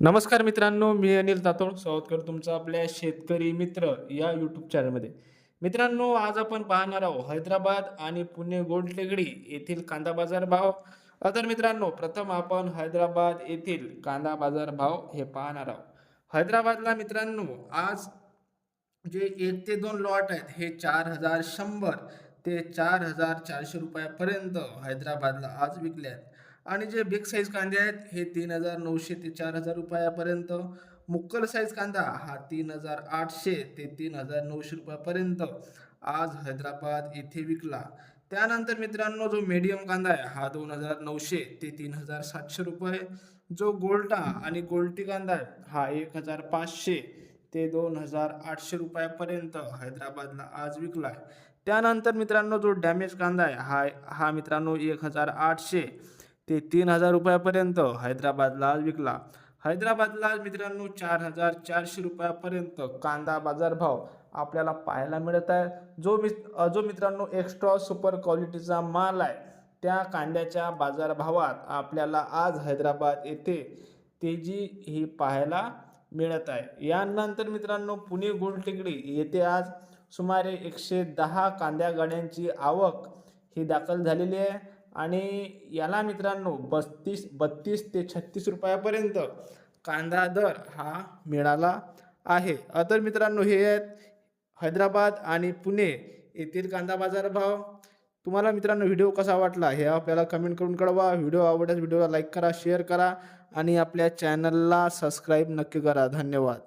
नमस्कार मित्रांनो मी अनिल तातोड. स्वागत करतो तुमचं आपल्या शेतकरी मित्र या यूट्यूब चॅनलमध्ये मित्रांनो आज आपण पाहणार आहोत हैदराबाद आणि पुणे गोल्ड टेकडी येथील कांदा बाजार भाव. तर मित्रांनो प्रथम आपण हैदराबाद येथील कांदा बाजार भाव हे पाहणार आहोत. हैदराबादला मित्रांनो आज जे एक ते दोन लॉट आहेत हे चार हजार शंभर ते चार हजार चारशे रुपयापर्यंत हैदराबादला आज विकले आहेत. आणि जे बिग साईज कांदे आहेत हे तीन हजार नऊशे ते चार हजार रुपयापर्यंत. मुक्कल साईज कांदा हा तीन हजार आठशे ते तीन हजार नऊशे रुपयापर्यंत. आज हैदराबाद येथे विकला. त्यानंतर मित्रांनो जो मीडियम कांदा आहे हा दोन हजार नऊशे ते तीन हजार सातशे रुपये. जो गोल्टा आणि गोल्टी कांदा आहे हा एक हजार पाचशे ते दोन हजार आठशे रुपयापर्यंत हैदराबादला आज विकला आहे त्यानंतर मित्रांनो जो डॅमेज कांदा आहे हा हा मित्रांनो एक हजार आठशे ते तीन हजार रुपयापर्यंत हैदराबादला आज विकला. हैदराबादला आज मित्रांनो चार हजार चारशे रुपयापर्यंत कांदा बाजारभाव आपल्याला पाहायला मिळत आहे. जो मित जो मित्रांनो एक्स्ट्रा सुपर क्वालिटीचा माल आहे त्या कांद्याच्या बाजारभावात आपल्याला आज हैदराबाद येथे तेजी ही पाहायला मिळत आहे. यानंतर मित्रांनो पुणे गोलटेकडी येथे आज सुमारे एकशे दहा कांद्या गाड्यांची आवक ही दाखल झालेली आहे. आणि याला मित्रांनो बत्तीस बत्तीस ते छत्तीस रुपयापर्यंत कांदा दर हा मिळाला आहे. तर मित्रांनो हे आहेत हैदराबाद आणि पुणे येथील कांदा बाजार भाव. तुम्हाला मित्रांनो व्हिडिओ कसा वाटला हे आपल्याला कमेंट करून कळवा. व्हिडिओ आवडल्यास व्हिडिओला लाईक करा शेअर करा आणि आपल्या चॅनलला सबस्क्राईब नक्की करा. धन्यवाद.